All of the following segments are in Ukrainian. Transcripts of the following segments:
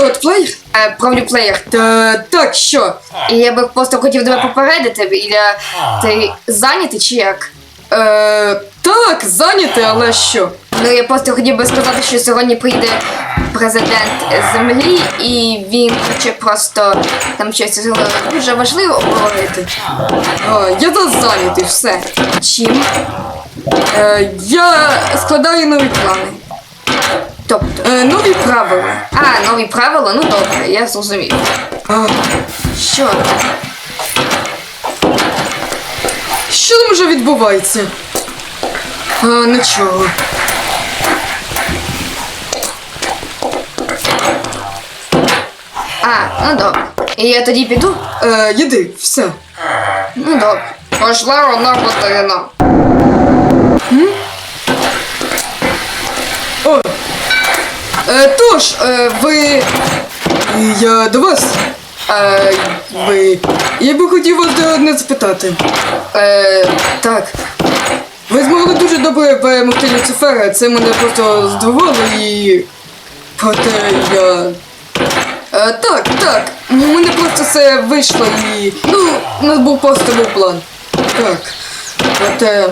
Бродплеєр? Е, Правлюплеєр. Та так, що? І я би просто хотів тебе попередити, Ілля, ти зайнятий чи як? Е, так, зайнятий, але що? Ну, я просто хотів би сказати, що сьогодні прийде президент землі, і він хоче просто там щось дуже важливе обговорити. Я зараз зайнятий, все. Чим? Е, я складаю нові плани. Тобто, е, нові правила. А, нові правила? Ну добре, я зрозумів. А, що? Що там вже відбувається? А, нічого. А, ну добре. І я тоді піду? Е, їди, все. Ну добре. Пошла одна година. О, тож, е, ви. Я до вас. Е, ви. Я би хотів вас одне запитати. Е, так. Ви змогли дуже добре перемогти Люцифера, це мене просто здивувало і. Проте я. Е, так, так. У мене просто все вийшло і. Ну, у нас був просто був план. Так. Проте.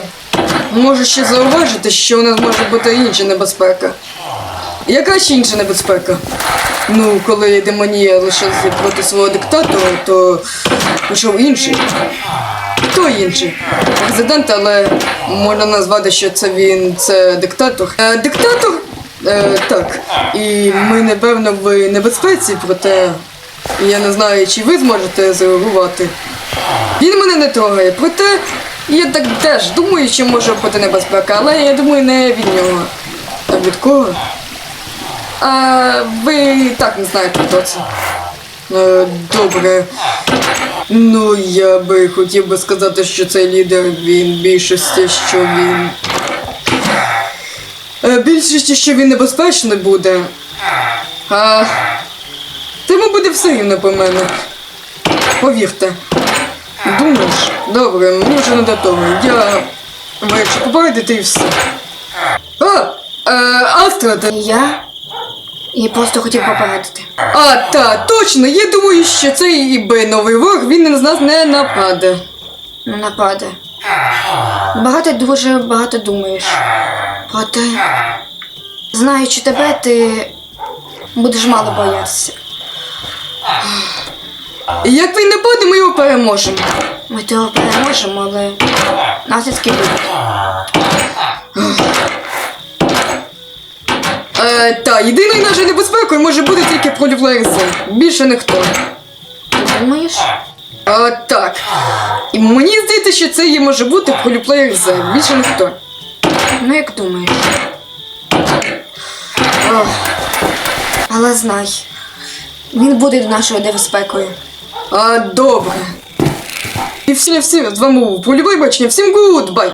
Можу ще зауважити, що у нас може бути інша небезпека. Яка ще інша небезпека? Ну, коли демонія лишилася проти свого диктатора, то пішов інший. Хто інший? Президент, але можна назвати, що це він це диктатор. Е, диктатор? Е, так. І ми, напевно, в небезпеці, проте я не знаю, чи ви зможете зреагувати. Він мене не трогає, проте я так теж думаю, що може бути небезпека, але я думаю, не від нього. А від кого? А, ви і так не знаєте, хто це. Е, добре. Ну, я би хотів би сказати, що цей лідер він більшості, що він. Е, більшості, що він небезпечний буде. А. Тому буде все рівно по мене. Повірте. Думаєш? Добре, вже не до того. Я вирішив попередити і все. А! Е, Астра. Я? Я просто хотів попередити. А, та, точно, я думаю, що цей іби новий ворог, він на нас не нападе. Не нападе. Багато дуже багато думаєш. Проте, знаючи тебе, ти будеш мало боятися. Як він не буде, ми його переможемо. Ми того переможемо, але наслідки будуть. Е, та, єдиною нашою небезпекою може бути тільки проліфлерси. Більше ніхто. Ти думаєш? А, так. І мені здається, що це і може бути проліплеєр З. Більше ніхто. Ну, як думаєш. Ох. Але знай, він буде нашою небезпекою. А, добре. І всім всім з вами був Полюбой бачення. Всім гудбай!